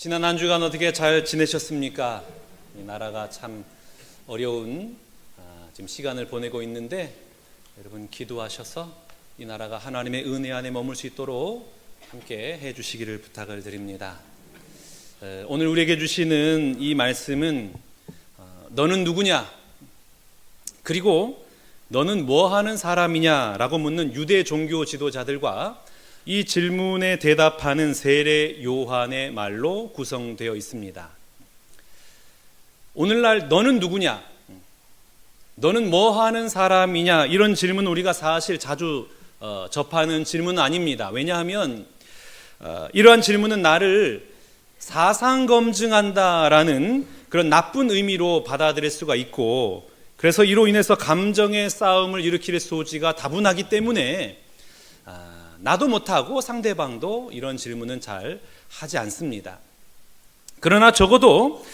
지난 한 주간 어떻게 잘 지내셨습니까? 이 나라가 참 어려운 아, 지금 시간을 보내고 있는데 여러분 기도하셔서 이 나라가 하나님의 은혜 안에 머물 수 있도록 함께 해주시기를 부탁을 드립니다. 에, 오늘 우리에게 주시는 이 말씀은 어, 너는 누구냐? 그리고 너는 뭐 하는 사람이냐라고 묻는 유대 종교 지도자들과 이 질문에 대답하는 세례 요한의 말로 구성되어 있습니다. 오늘날 너는 누구냐? 너는 뭐 하는 사람이냐? 이런 질문 우리가 사실 자주 어, 접하는 질문은 아닙니다. 왜냐하면 어, 이러한 질문은 나를 사상 검증한다라는 그런 나쁜 의미로 받아들일 수가 있고 그래서 이로 인해서 감정의 싸움을 일으킬 소지가 다분하기 때문에 아, 나도 못하고 상대방도 이런 질문은 잘 하지 않습니다. 그러나 적어도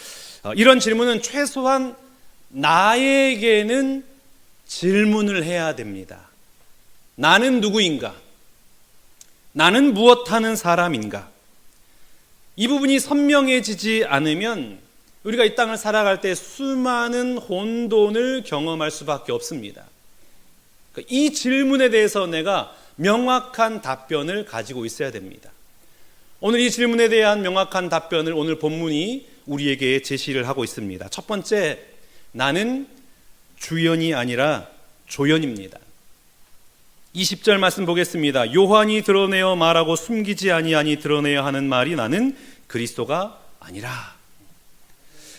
어, 이런 질문은 최소한 나에게는 질문을 해야 됩니다. 나는 누구인가? 나는 무엇 하는 사람인가? 이 부분이 선명해지지 않으면 우리가 이 땅을 살아갈 때 수많은 혼돈을 경험할 수밖에 없습니다. 그러니까 이 질문에 대해서 내가 명확한 답변을 가지고 있어야 됩니다. 오늘 이 질문에 대한 명확한 답변을 오늘 본문이 우리에게 제시를 하고 있습니다. 첫 번째, 나는 주연이 아니라 조연입니다. 20절 말씀 보겠습니다. 요한이 드러내어 말하고 숨기지 아니하니 드러내야 하는 말이 나는 그리스도가 아니라.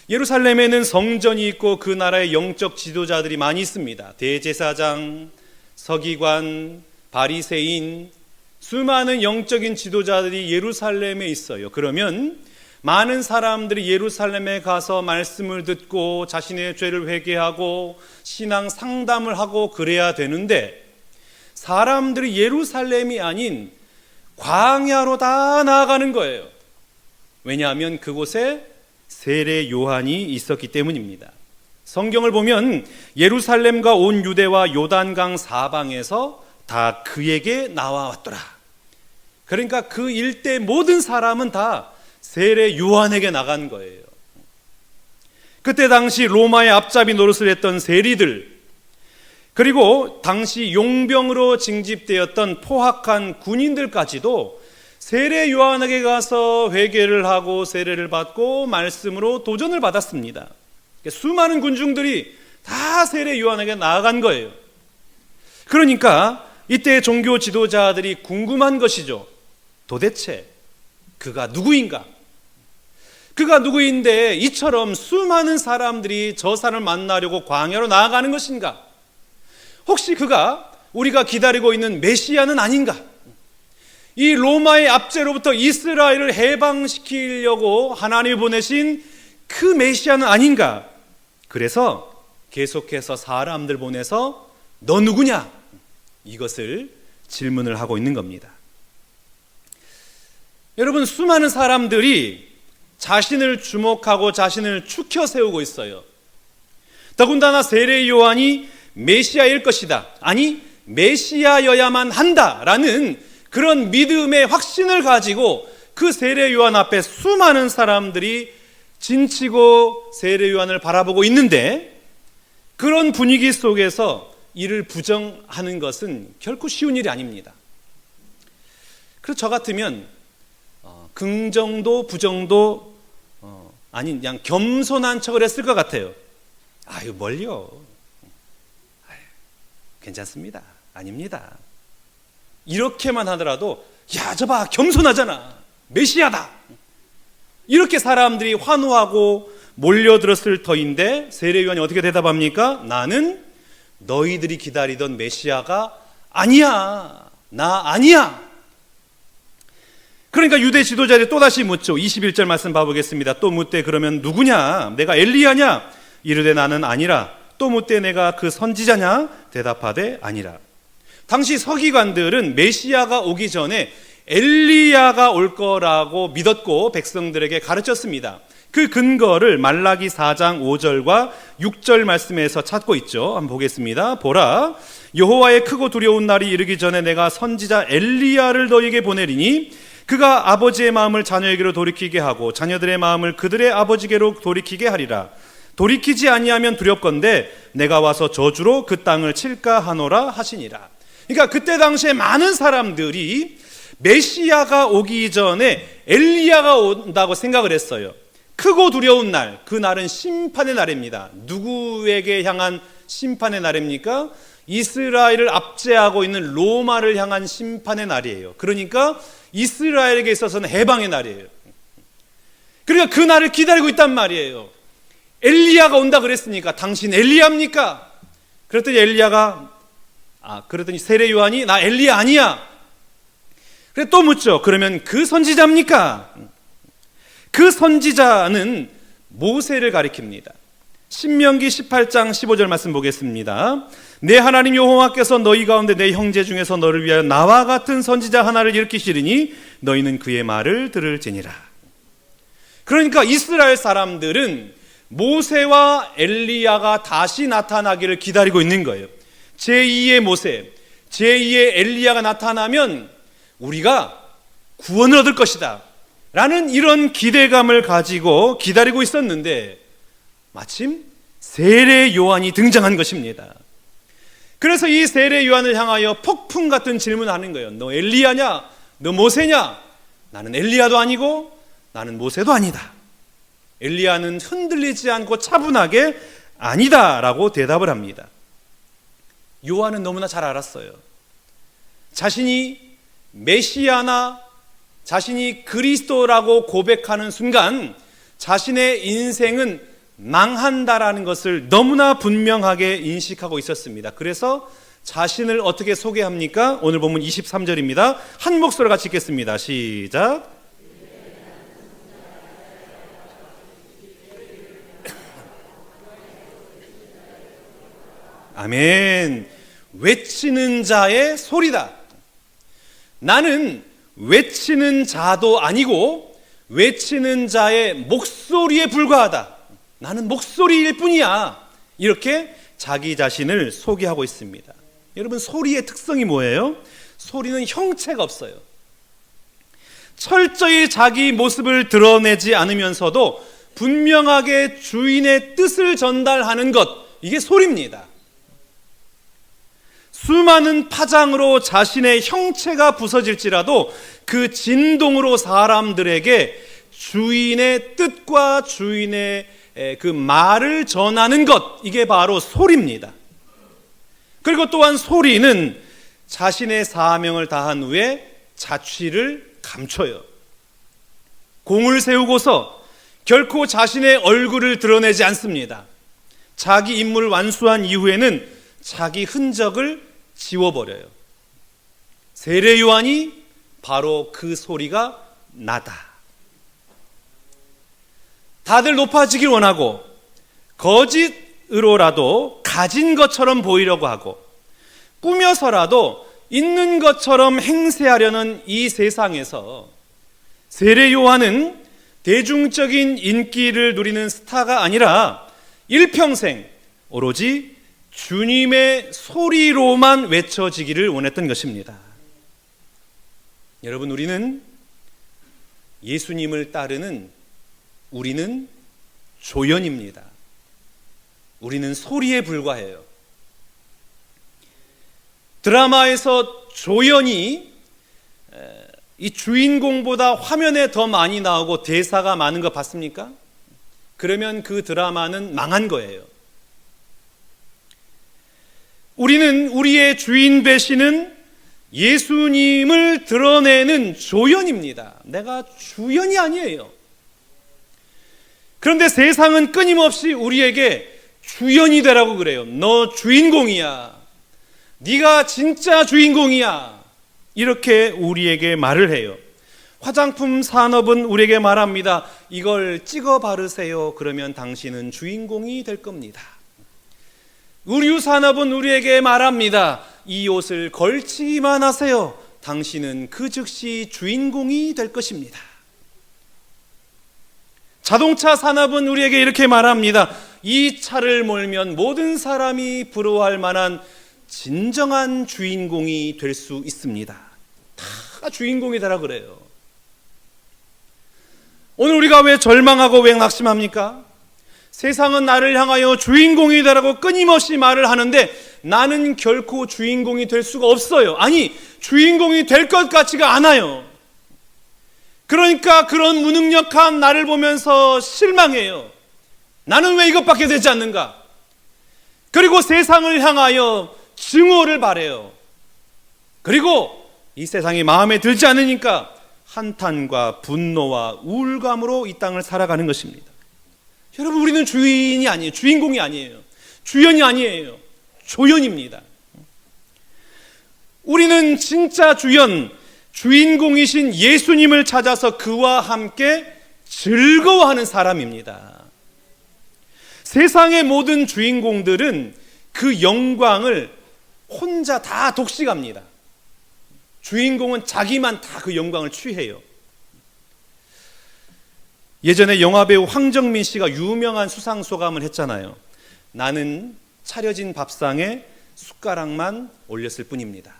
예루살렘에는 성전이 있고 그 나라의 영적 지도자들이 많이 있습니다. 대제사장, 서기관, 바리새인, 수많은 영적인 지도자들이 예루살렘에 있어요. 그러면 많은 사람들이 예루살렘에 가서 말씀을 듣고 자신의 죄를 회개하고 신앙 상담을 하고 그래야 되는데 사람들이 예루살렘이 아닌 광야로 다 나아가는 거예요. 왜냐하면 그곳에 세례 요한이 있었기 때문입니다. 성경을 보면 예루살렘과 온 유대와 요단강 사방에서 다 그에게 나와왔더라. 그러니까 그 일대 모든 사람은 다 세례 요한에게 나간 거예요. 그때 당시 로마의 앞잡이 노릇을 했던 세리들, 그리고 당시 용병으로 징집되었던 포악한 군인들까지도 세례 요한에게 가서 회개를 하고 세례를 받고 말씀으로 도전을 받았습니다. 수많은 군중들이 다 세례 요한에게 나아간 거예요. 그러니까 이때 종교 지도자들이 궁금한 것이죠. 도대체 그가 누구인가? 그가 누구인데 이처럼 수많은 사람들이 저 사람을 만나려고 광야로 나아가는 것인가? 혹시 그가 우리가 기다리고 있는 메시아는 아닌가? 이 로마의 압제로부터 이스라엘을 해방시키려고 하나님이 보내신 그 메시아는 아닌가? 그래서 계속해서 사람들 보내서 너 누구냐? 이것을 질문을 하고 있는 겁니다. 여러분, 수많은 사람들이 자신을 주목하고 자신을 축혀 세우고 있어요. 더군다나 세례 요한이 메시아일 것이다. 아니, 메시아여야만 한다 라는 그런 믿음의 확신을 가지고 그 세례 요한 앞에 수많은 사람들이 진치고 세례 요한을 바라보고 있는데 그런 분위기 속에서 이를 부정하는 것은 결코 쉬운 일이 아닙니다. 그래서 저 같으면 어, 긍정도 부정도 어, 아닌 그냥 겸손한 척을 했을 것 같아요. 아유 뭘요? 아유, 괜찮습니다. 아닙니다. 이렇게만 하더라도 야 저봐 겸손하잖아. 메시아다. 이렇게 사람들이 환호하고 몰려들었을 터인데 세례요한이 어떻게 대답합니까? 나는 너희들이 기다리던 메시아가 아니야. 나 아니야. 그러니까 유대 지도자들이 또다시 묻죠. 21절 말씀 봐보겠습니다. 또 묻되 그러면 누구냐? 내가 엘리야냐? 이르되 나는 아니라. 또 묻되 내가 그 선지자냐? 대답하되 아니라. 당시 서기관들은 메시아가 오기 전에 엘리야가 올 거라고 믿었고 백성들에게 가르쳤습니다. 그 근거를 말라기 4장 5절과 6절 말씀에서 찾고 있죠. 한번 보겠습니다. 보라 여호와의 크고 두려운 날이 이르기 전에 내가 선지자 엘리야를 너에게 보내리니 그가 아버지의 마음을 자녀에게로 돌이키게 하고 자녀들의 마음을 그들의 아버지께로 돌이키게 하리라. 돌이키지 아니하면 두렵건대 내가 와서 저주로 그 땅을 칠까 하노라 하시니라. 그러니까 그때 당시에 많은 사람들이 메시아가 오기 전에 엘리야가 온다고 생각을 했어요. 크고 두려운 날, 그 날은 심판의 날입니다. 누구에게 향한 심판의 날입니까? 이스라엘을 압제하고 있는 로마를 향한 심판의 날이에요. 그러니까 이스라엘에게 있어서는 해방의 날이에요. 그러니까 그 날을 기다리고 있단 말이에요. 엘리야가 온다 그랬으니까 당신 엘리야입니까? 그랬더니 엘리야가 아 그랬더니 세례 요한이 나 엘리야 아니야. 그래 또 묻죠. 그러면 그 선지자입니까? 그 선지자는 모세를 가리킵니다. 신명기 18장 15절 말씀 보겠습니다. 내 하나님 여호와께서 너희 가운데 내 형제 중에서 너를 위하여 나와 같은 선지자 하나를 일으키시리니 너희는 그의 말을 들을지니라. 그러니까 이스라엘 사람들은 모세와 엘리야가 다시 나타나기를 기다리고 있는 거예요. 제2의 모세, 제2의 엘리야가 나타나면 우리가 구원을 얻을 것이다. 라는 이런 기대감을 가지고 기다리고 있었는데 마침 세례 요한이 등장한 것입니다. 그래서 이 세례 요한을 향하여 폭풍 같은 질문을 하는 거예요. 너 엘리야냐? 너 모세냐? 나는 엘리야도 아니고 나는 모세도 아니다. 엘리야는 흔들리지 않고 차분하게 아니다라고 대답을 합니다. 요한은 너무나 잘 알았어요. 자신이 메시아나 자신이 그리스도라고 고백하는 순간 자신의 인생은 망한다라는 것을 너무나 분명하게 인식하고 있었습니다. 그래서 자신을 어떻게 소개합니까? 오늘 보면 23절입니다. 한 목소리 같이 읽겠습니다. 시작. 아멘. 외치는 자의 소리다. 나는 외치는 자도 아니고 외치는 자의 목소리에 불과하다. 나는 목소리일 뿐이야. 이렇게 자기 자신을 소개하고 있습니다. 여러분, 소리의 특성이 뭐예요? 소리는 형체가 없어요. 철저히 자기 모습을 드러내지 않으면서도 분명하게 주인의 뜻을 전달하는 것, 이게 소리입니다. 수많은 파장으로 자신의 형체가 부서질지라도 그 진동으로 사람들에게 주인의 뜻과 주인의 그 말을 전하는 것, 이게 바로 소리입니다. 그리고 또한 소리는 자신의 사명을 다한 후에 자취를 감춰요. 공을 세우고서 결코 자신의 얼굴을 드러내지 않습니다. 자기 임무를 완수한 이후에는 자기 흔적을 지워버려요. 세례 요한이 바로 그 소리가 나다. 다들 높아지길 원하고 거짓으로라도 가진 것처럼 보이려고 하고 꾸며서라도 있는 것처럼 행세하려는 이 세상에서 세례 요한은 대중적인 인기를 누리는 스타가 아니라 일평생 오로지 주님의 소리로만 외쳐지기를 원했던 것입니다. 여러분, 우리는 예수님을 따르는 우리는 조연입니다. 우리는 소리에 불과해요. 드라마에서 조연이 이 주인공보다 화면에 더 많이 나오고 대사가 많은 거 봤습니까? 그러면 그 드라마는 망한 거예요. 우리는 우리의 주인 배신은 예수님을 드러내는 조연입니다. 내가 주연이 아니에요. 그런데 세상은 끊임없이 우리에게 주연이 되라고 그래요. 너 주인공이야. 네가 진짜 주인공이야. 이렇게 우리에게 말을 해요. 화장품 산업은 우리에게 말합니다. 이걸 찍어 바르세요. 그러면 당신은 주인공이 될 겁니다. 의류 산업은 우리에게 말합니다. 이 옷을 걸치기만 하세요. 당신은 그 즉시 주인공이 될 것입니다. 자동차 산업은 우리에게 이렇게 말합니다. 이 차를 몰면 모든 사람이 부러워할 만한 진정한 주인공이 될 수 있습니다. 다 주인공이 되라 그래요. 오늘 우리가 왜 절망하고 왜 낙심합니까? 세상은 나를 향하여 주인공이 되라고 끊임없이 말을 하는데 나는 결코 주인공이 될 수가 없어요. 아니, 주인공이 될 것 같지가 않아요. 그러니까 그런 무능력한 나를 보면서 실망해요. 나는 왜 이것밖에 되지 않는가? 그리고 세상을 향하여 증오를 바래요. 그리고 이 세상이 마음에 들지 않으니까 한탄과 분노와 우울감으로 이 땅을 살아가는 것입니다. 여러분, 우리는 주인이 아니에요. 주인공이 아니에요. 주연이 아니에요. 조연입니다. 우리는 진짜 주연, 주인공이신 예수님을 찾아서 그와 함께 즐거워하는 사람입니다. 세상의 모든 주인공들은 그 영광을 혼자 다 독식합니다. 주인공은 자기만 다 그 영광을 취해요. 예전에 영화배우 황정민 씨가 유명한 수상 소감을 했잖아요. 나는 차려진 밥상에 숟가락만 올렸을 뿐입니다.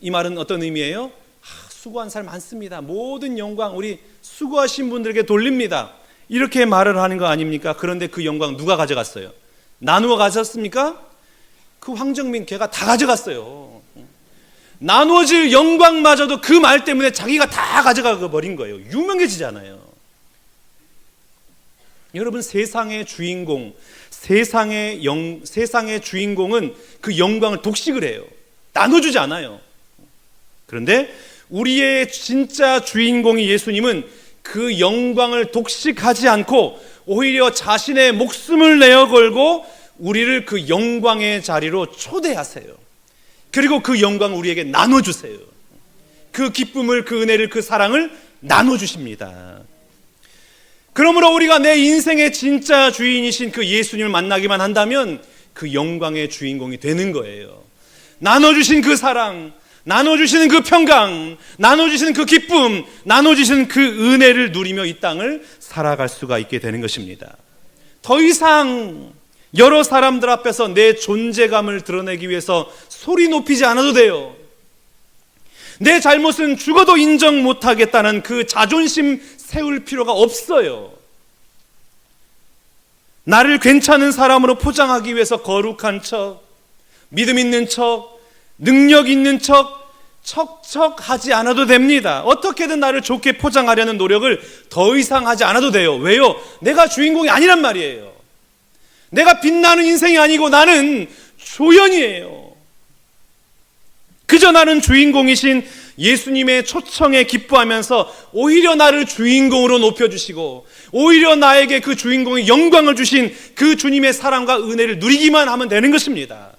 이 말은 어떤 의미예요? 아, 수고한 사람 많습니다. 모든 영광 우리 수고하신 분들에게 돌립니다. 이렇게 말을 하는 거 아닙니까? 그런데 그 영광 누가 가져갔어요? 나누어 가졌습니까? 그 황정민 걔가 다 가져갔어요. 나누어질 영광마저도 그 말 때문에 자기가 다 가져가 버린 거예요. 유명해지잖아요. 여러분 세상의 주인공, 세상의 영, 세상의 주인공은 그 영광을 독식을 해요. 나눠주지 않아요. 그런데 우리의 진짜 주인공이 예수님은 그 영광을 독식하지 않고 오히려 자신의 목숨을 내어 걸고 우리를 그 영광의 자리로 초대하세요. 그리고 그 영광을 우리에게 나눠주세요. 그 기쁨을, 그 은혜를, 그 사랑을 나눠주십니다. 그러므로 우리가 내 인생의 진짜 주인이신 그 예수님을 만나기만 한다면 그 영광의 주인공이 되는 거예요. 나눠주신 그 사랑, 나눠주시는 그 평강, 나눠주시는 그 기쁨, 나눠주시는 그 은혜를 누리며 이 땅을 살아갈 수가 있게 되는 것입니다. 더 이상 여러 사람들 앞에서 내 존재감을 드러내기 위해서 소리 높이지 않아도 돼요. 내 잘못은 죽어도 인정 못하겠다는 그 자존심 세울 필요가 없어요. 나를 괜찮은 사람으로 포장하기 위해서 거룩한 척, 믿음 있는 척, 능력 있는 척, 척척하지 않아도 됩니다. 어떻게든 나를 좋게 포장하려는 노력을 더 이상 하지 않아도 돼요. 왜요? 내가 주인공이 아니란 말이에요. 내가 빛나는 인생이 아니고 나는 조연이에요. 그저 나는 주인공이신 예수님의 초청에 기뻐하면서 오히려 나를 주인공으로 높여주시고 오히려 나에게 그 주인공의 영광을 주신 그 주님의 사랑과 은혜를 누리기만 하면 되는 것입니다.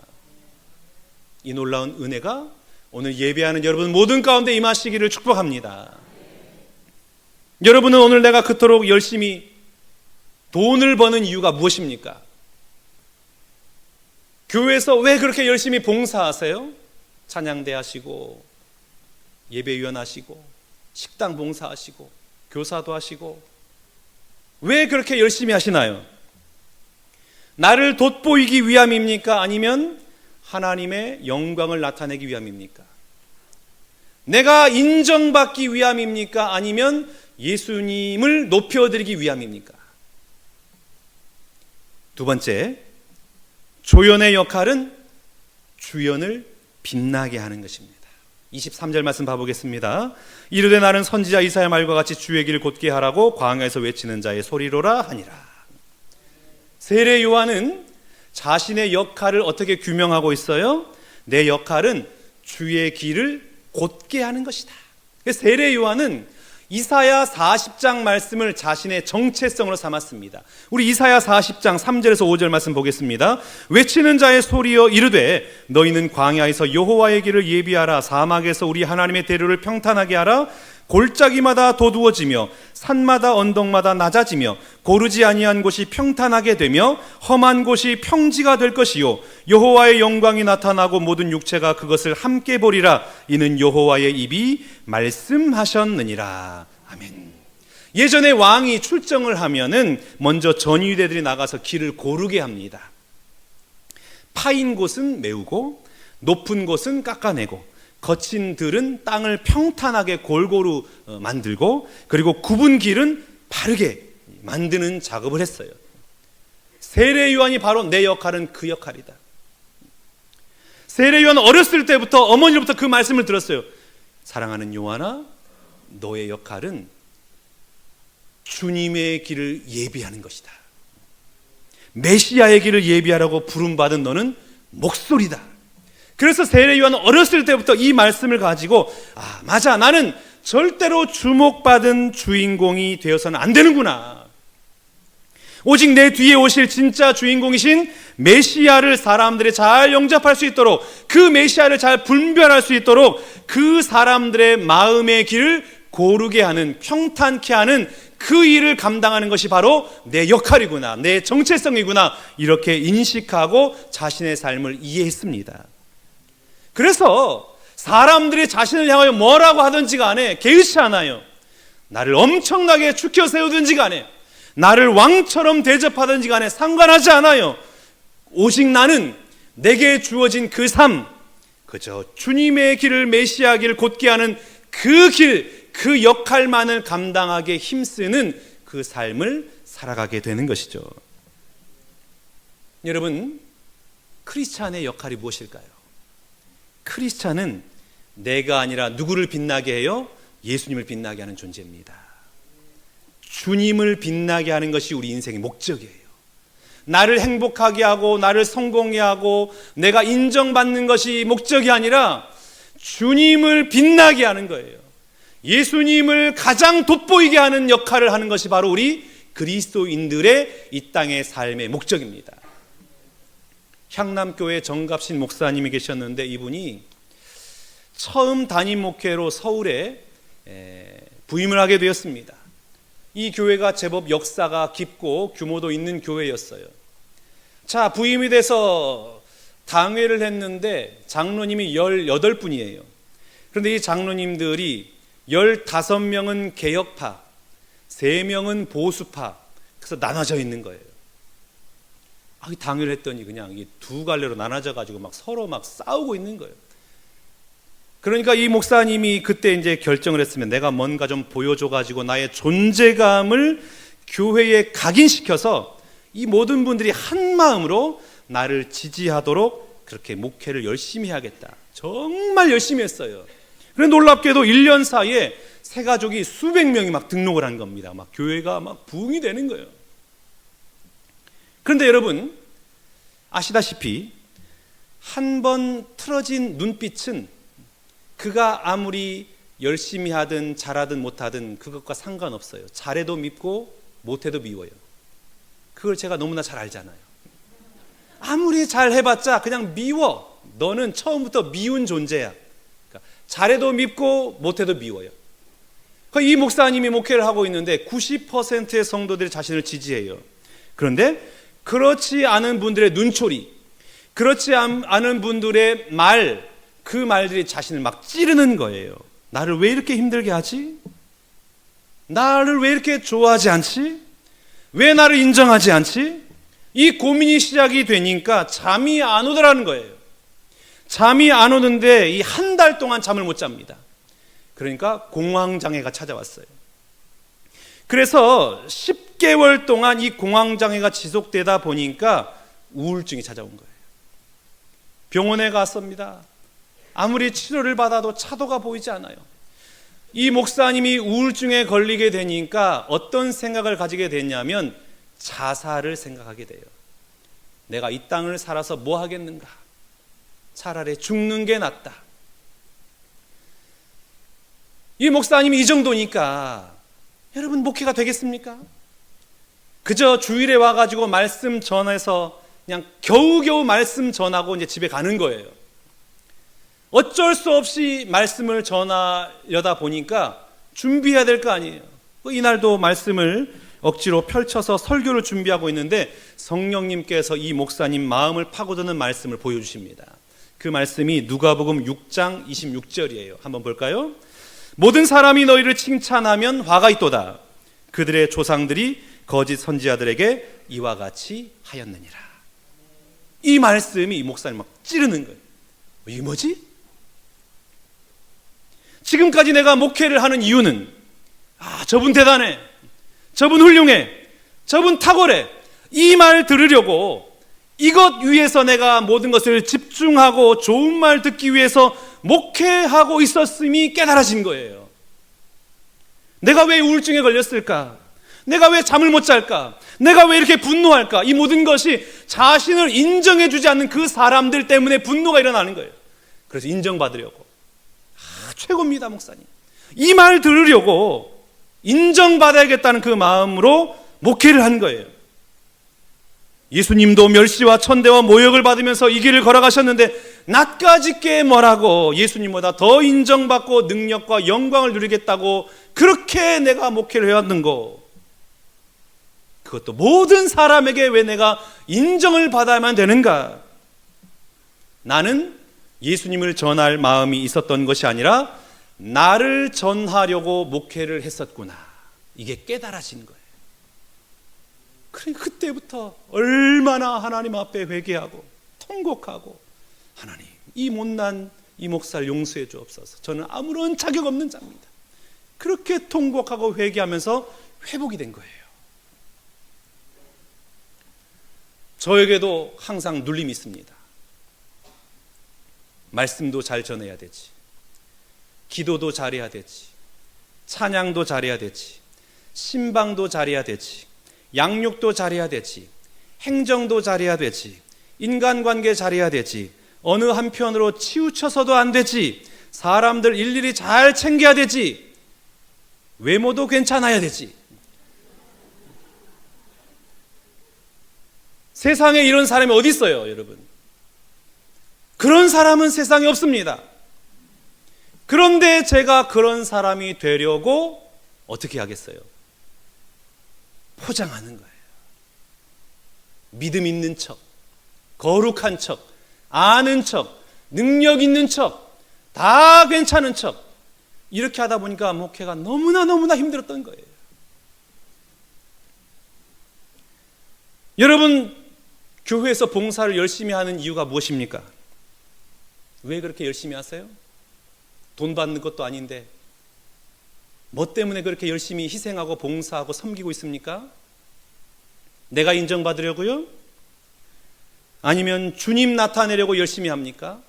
이 놀라운 은혜가 오늘 예배하는 여러분 모든 가운데 임하시기를 축복합니다. 여러분은 오늘 내가 그토록 열심히 돈을 버는 이유가 무엇입니까? 교회에서 왜 그렇게 열심히 봉사하세요? 찬양대 하시고 예배위원 하시고 식당 봉사하시고 교사도 하시고 왜 그렇게 열심히 하시나요? 나를 돋보이기 위함입니까? 아니면 하나님의 영광을 나타내기 위함입니까? 내가 인정받기 위함입니까? 아니면 예수님을 높여드리기 위함입니까? 두 번째, 조연의 역할은 주연을 빛나게 하는 것입니다. 23절 말씀 봐보겠습니다. 이르되 나는 선지자 이사야 말과 같이 주의 길 곧게 하라고 광야에서 외치는 자의 소리로라 하니라. 세례 요한은 자신의 역할을 어떻게 규명하고 있어요? 내 역할은 주의 길을 곧게 하는 것이다. 세례 요한은 이사야 40장 말씀을 자신의 정체성으로 삼았습니다. 우리 이사야 40장 3절에서 5절 말씀 보겠습니다. 외치는 자의 소리여 이르되 너희는 광야에서 여호와의 길을 예비하라 사막에서 우리 하나님의 대로를 평탄하게 하라 골짜기마다 도두어지며 산마다 언덕마다 낮아지며 고르지 아니한 곳이 평탄하게 되며 험한 곳이 평지가 될 것이요 여호와의 영광이 나타나고 모든 육체가 그것을 함께 보리라 이는 여호와의 입이 말씀하셨느니라 아멘. 예전에 왕이 출정을 하면은 먼저 전위대들이 나가서 길을 고르게 합니다. 파인 곳은 메우고 높은 곳은 깎아내고 거친 들은 땅을 평탄하게 골고루 어, 만들고 그리고 굽은 길은 바르게 만드는 작업을 했어요. 세례 요한이 바로 내 역할은 그 역할이다. 세례 요한 어렸을 때부터 어머니로부터 그 말씀을 들었어요. 사랑하는 요한아, 너의 역할은 주님의 길을 예비하는 것이다. 메시아의 길을 예비하라고 부름받은 너는 목소리다. 그래서 세례 요한은 어렸을 때부터 이 말씀을 가지고 아, 맞아. 나는 절대로 주목받은 주인공이 되어서는 안 되는구나. 오직 내 뒤에 오실 진짜 주인공이신 메시아를 사람들이 잘 영접할 수 있도록 그 메시아를 잘 분별할 수 있도록 그 사람들의 마음의 길을 고르게 하는 평탄케 하는 그 일을 감당하는 것이 바로 내 역할이구나 내 정체성이구나 이렇게 인식하고 자신의 삶을 이해했습니다. 그래서 사람들이 자신을 향하여 뭐라고 하든지 간에 개의치 않아요. 나를 엄청나게 축혀 세우든지 간에 나를 왕처럼 대접하든지 간에 상관하지 않아요. 오직 나는 내게 주어진 그 삶, 그저 주님의 길을 메시아 길을 곧게 하는 그 길, 그 역할만을 감당하게 힘쓰는 그 삶을 살아가게 되는 것이죠. 여러분, 크리스찬의 역할이 무엇일까요? 크리스찬은 내가 아니라 누구를 빛나게 해요? 예수님을 빛나게 하는 존재입니다. 주님을 빛나게 하는 것이 우리 인생의 목적이에요. 나를 행복하게 하고 나를 성공해 하고 내가 인정받는 것이 목적이 아니라 주님을 빛나게 하는 거예요. 예수님을 가장 돋보이게 하는 역할을 하는 것이 바로 우리 그리스도인들의 이 땅의 삶의 목적입니다. 향남교회 정갑신 목사님이 계셨는데 이분이 처음 담임 목회로 서울에 부임을 하게 되었습니다. 이 교회가 제법 역사가 깊고 규모도 있는 교회였어요. 자, 부임이 돼서 당회를 했는데 장로님이 18분이에요. 그런데 이 장로님들이 15명은 개혁파, 3명은 보수파, 그래서 나눠져 있는 거예요. 아, 당회를 했더니 그냥 두 갈래로 나눠져 가지고 막 서로 막 싸우고 있는 거예요. 그러니까 이 목사님이 그때 이제 결정을 했으면 내가 뭔가 좀 보여줘 가지고 나의 존재감을 교회에 각인시켜서 이 모든 분들이 한 마음으로 나를 지지하도록 그렇게 목회를 열심히 하겠다. 정말 열심히 했어요. 그런데 놀랍게도 1년 사이에 새 가족이 수백 명이 막 등록을 한 겁니다. 막 교회가 막 부흥이 되는 거예요. 그런데 여러분 아시다시피 한 번 틀어진 눈빛은 그가 아무리 열심히 하든 잘하든 못하든 그것과 상관없어요. 잘해도 밉고 못해도 미워요. 그걸 제가 너무나 잘 알잖아요. 아무리 잘 해봤자 그냥 미워. 너는 처음부터 미운 존재야. 그러니까 잘해도 밉고 못해도 미워요. 그러니까 이 목사님이 목회를 하고 있는데 90%의 성도들이 자신을 지지해요. 그런데 그렇지 않은 분들의 눈초리, 그렇지 않은 분들의 말, 그 말들이 자신을 막 찌르는 거예요. 나를 왜 이렇게 힘들게 하지? 나를 왜 이렇게 좋아하지 않지? 왜 나를 인정하지 않지? 이 고민이 시작이 되니까 잠이 안 오더라는 거예요. 잠이 안 오는데 이 한 달 동안 잠을 못 잡니다. 그러니까 공황장애가 찾아왔어요. 그래서 10 개월 동안 이 공황장애가 지속되다 보니까 우울증이 찾아온 거예요. 병원에 갔습니다. 아무리 치료를 받아도 차도가 보이지 않아요. 이 목사님이 우울증에 걸리게 되니까 어떤 생각을 가지게 됐냐면 자살을 생각하게 돼요. 내가 이 땅을 살아서 뭐 하겠는가? 차라리 죽는 게 낫다. 이 목사님이 이 정도니까 여러분 목회가 되겠습니까? 그저 주일에 와가지고 말씀 전해서 그냥 겨우겨우 말씀 전하고 이제 집에 가는 거예요. 어쩔 수 없이 말씀을 전하려다 보니까 준비해야 될 거 아니에요. 이날도 말씀을 억지로 펼쳐서 설교를 준비하고 있는데 성령님께서 이 목사님 마음을 파고드는 말씀을 보여주십니다. 그 말씀이 누가복음 6장 26절이에요. 한번 볼까요? 모든 사람이 너희를 칭찬하면 화가 있도다. 그들의 조상들이 거짓 선지자들에게 이와 같이 하였느니라. 이 말씀이 이 목사님 막 찌르는 거예요. 이게 뭐지? 지금까지 내가 목회를 하는 이유는 아, 저분 대단해. 저분 훌륭해. 저분 탁월해. 이 말 들으려고 이것 위해서 내가 모든 것을 집중하고 좋은 말 듣기 위해서 목회하고 있었음이 깨달아진 거예요. 내가 왜 우울증에 걸렸을까? 내가 왜 잠을 못 잘까? 내가 왜 이렇게 분노할까? 이 모든 것이 자신을 인정해 주지 않는 그 사람들 때문에 분노가 일어나는 거예요. 그래서 인정받으려고. 아, 최고입니다, 목사님. 이 말 들으려고 인정받아야겠다는 그 마음으로 목회를 한 거예요. 예수님도 멸시와 천대와 모욕을 받으면서 이 길을 걸어가셨는데 낮까지 꽤 뭐라고 예수님보다 더 인정받고 능력과 영광을 누리겠다고 그렇게 내가 목회를 해왔는고 그것도 모든 사람에게 왜 내가 인정을 받아야만 되는가? 나는 예수님을 전할 마음이 있었던 것이 아니라 나를 전하려고 목회를 했었구나. 이게 깨달아진 거예요. 그래 그때부터 얼마나 하나님 앞에 회개하고 통곡하고 하나님 이 못난 이 목사를 용서해 주옵소서. 저는 아무런 자격 없는 자입니다. 그렇게 통곡하고 회개하면서 회복이 된 거예요. 저에게도 항상 눌림이 있습니다. 말씀도 잘 전해야 되지. 기도도 잘해야 되지. 찬양도 잘해야 되지. 신방도 잘해야 되지. 양육도 잘해야 되지. 행정도 잘해야 되지. 인간관계 잘해야 되지. 어느 한편으로 치우쳐서도 안 되지. 사람들 일일이 잘 챙겨야 되지. 외모도 괜찮아야 되지. 세상에 이런 사람이 어디 있어요, 여러분? 그런 사람은 세상에 없습니다. 그런데 제가 그런 사람이 되려고 어떻게 하겠어요? 포장하는 거예요. 믿음 있는 척, 거룩한 척, 아는 척, 능력 있는 척, 다 괜찮은 척. 이렇게 하다 보니까 목회가 너무나 너무나 힘들었던 거예요. 여러분, 교회에서 봉사를 열심히 하는 이유가 무엇입니까? 왜 그렇게 열심히 하세요? 돈 받는 것도 아닌데, 뭐 때문에 그렇게 열심히 희생하고 봉사하고 섬기고 있습니까? 내가 인정받으려고요? 아니면 주님 나타내려고 열심히 합니까?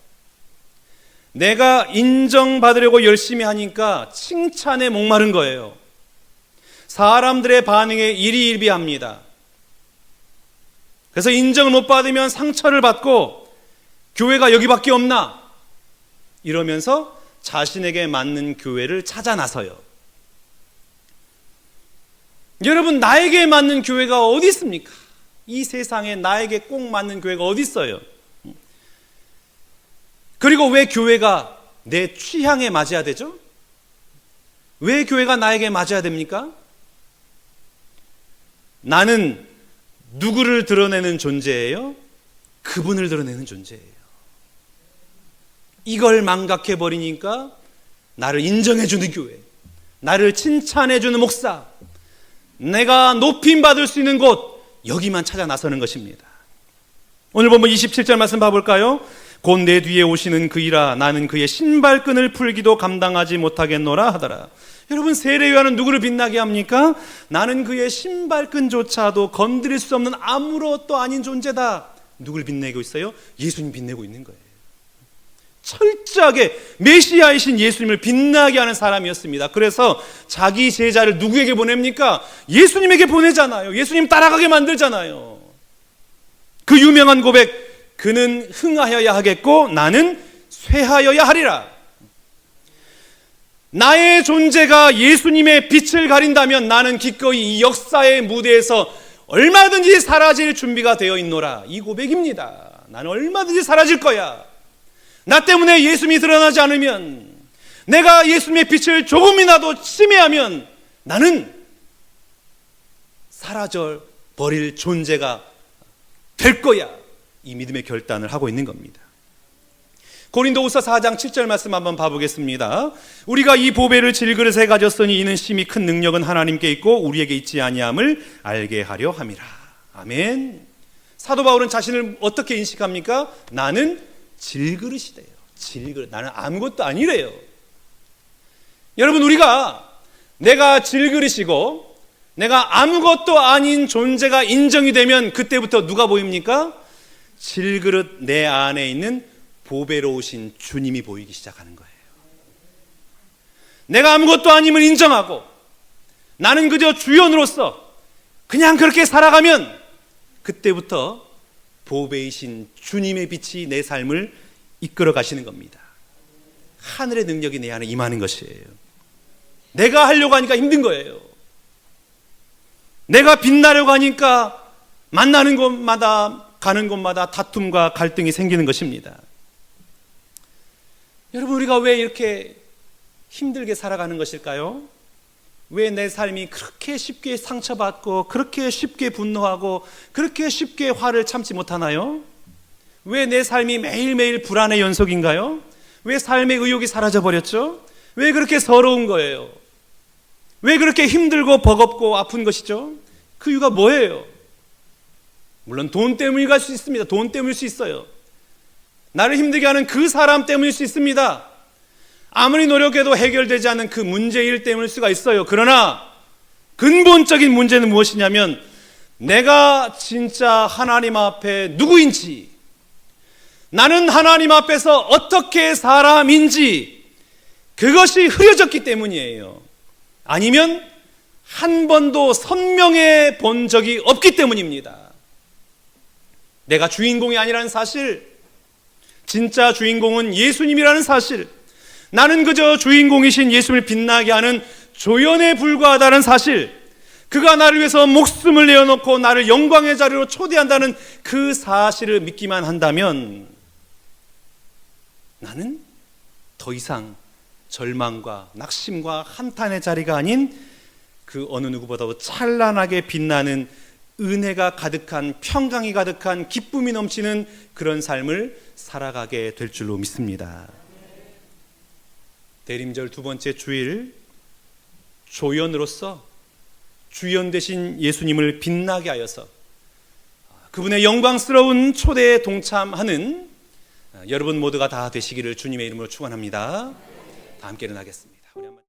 내가 인정받으려고 열심히 하니까 칭찬에 목마른 거예요. 사람들의 반응에 일희일비합니다. 그래서 인정을 못 받으면 상처를 받고 교회가 여기밖에 없나? 이러면서 자신에게 맞는 교회를 찾아 나서요. 여러분, 나에게 맞는 교회가 어디 있습니까? 이 세상에 나에게 꼭 맞는 교회가 어디 있어요? 그리고 왜 교회가 내 취향에 맞아야 되죠? 왜 교회가 나에게 맞아야 됩니까? 나는 누구를 드러내는 존재예요? 그분을 드러내는 존재예요. 이걸 망각해 버리니까 나를 인정해 주는 교회, 나를 칭찬해 주는 목사, 내가 높임 받을 수 있는 곳 여기만 찾아 나서는 것입니다. 오늘 보면 27절 말씀 봐 볼까요? 곧 내 뒤에 오시는 그이라 나는 그의 신발끈을 풀기도 감당하지 못하겠노라 하더라. 여러분 세례 요한은 누구를 빛나게 합니까? 나는 그의 신발끈조차도 건드릴 수 없는 아무것도 아닌 존재다. 누굴 빛내고 있어요? 예수님 빛내고 있는 거예요. 철저하게 메시아이신 예수님을 빛나게 하는 사람이었습니다. 그래서 자기 제자를 누구에게 보냅니까? 예수님에게 보내잖아요. 예수님 따라가게 만들잖아요. 그 유명한 고백, 그는 흥하여야 하겠고 나는 쇠하여야 하리라. 나의 존재가 예수님의 빛을 가린다면 나는 기꺼이 이 역사의 무대에서 얼마든지 사라질 준비가 되어 있노라. 이 고백입니다. 나는 얼마든지 사라질 거야. 나 때문에 예수님이 드러나지 않으면 내가 예수님의 빛을 조금이라도 침해하면 나는 사라져 버릴 존재가 될 거야. 이 믿음의 결단을 하고 있는 겁니다. 고린도후서 4장 7절 말씀 한번 봐보겠습니다. 우리가 이 보배를 질그릇에 가졌으니 이는 심히 큰 능력은 하나님께 있고 우리에게 있지 아니함을 알게 하려 함이라. 아멘. 사도 바울은 자신을 어떻게 인식합니까? 나는 질그릇이래요. 질그릇. 나는 아무것도 아니래요. 여러분 우리가 내가 질그릇이고 내가 아무것도 아닌 존재가 인정이 되면 그때부터 누가 보입니까? 질그릇 내 안에 있는 보배로우신 주님이 보이기 시작하는 거예요. 내가 아무것도 아님을 인정하고 나는 그저 주연으로서 그냥 그렇게 살아가면 그때부터 보배이신 주님의 빛이 내 삶을 이끌어 가시는 겁니다. 하늘의 능력이 내 안에 임하는 것이에요. 내가 하려고 하니까 힘든 거예요. 내가 빛나려고 하니까 만나는 곳마다 가는 곳마다 다툼과 갈등이 생기는 것입니다. 여러분 우리가 왜 이렇게 힘들게 살아가는 것일까요? 왜 내 삶이 그렇게 쉽게 상처받고 그렇게 쉽게 분노하고 그렇게 쉽게 화를 참지 못하나요? 왜 내 삶이 매일매일 불안의 연속인가요? 왜 삶의 의욕이 사라져 버렸죠? 왜 그렇게 서러운 거예요? 왜 그렇게 힘들고 버겁고 아픈 것이죠? 그 이유가 뭐예요? 물론 돈 때문일 수 있습니다. 돈 때문일 수 있어요. 나를 힘들게 하는 그 사람 때문일 수 있습니다. 아무리 노력해도 해결되지 않는 그 문제일 때문일 수가 있어요. 그러나 근본적인 문제는 무엇이냐면 내가 진짜 하나님 앞에 누구인지 나는 하나님 앞에서 어떻게 사람인지 그것이 흐려졌기 때문이에요. 아니면 한 번도 선명해 본 적이 없기 때문입니다. 내가 주인공이 아니라는 사실, 진짜 주인공은 예수님이라는 사실, 나는 그저 주인공이신 예수님을 빛나게 하는 조연에 불과하다는 사실, 그가 나를 위해서 목숨을 내어놓고 나를 영광의 자리로 초대한다는 그 사실을 믿기만 한다면 나는 더 이상 절망과 낙심과 한탄의 자리가 아닌 그 어느 누구보다도 찬란하게 빛나는 은혜가 가득한 평강이 가득한 기쁨이 넘치는 그런 삶을 살아가게 될 줄로 믿습니다. 대림절 두 번째 주일 조연으로서 주연 되신 예수님을 빛나게 하여서 그분의 영광스러운 초대에 동참하는 여러분 모두가 다 되시기를 주님의 이름으로 축원합니다. 다 함께 일어나겠습니다.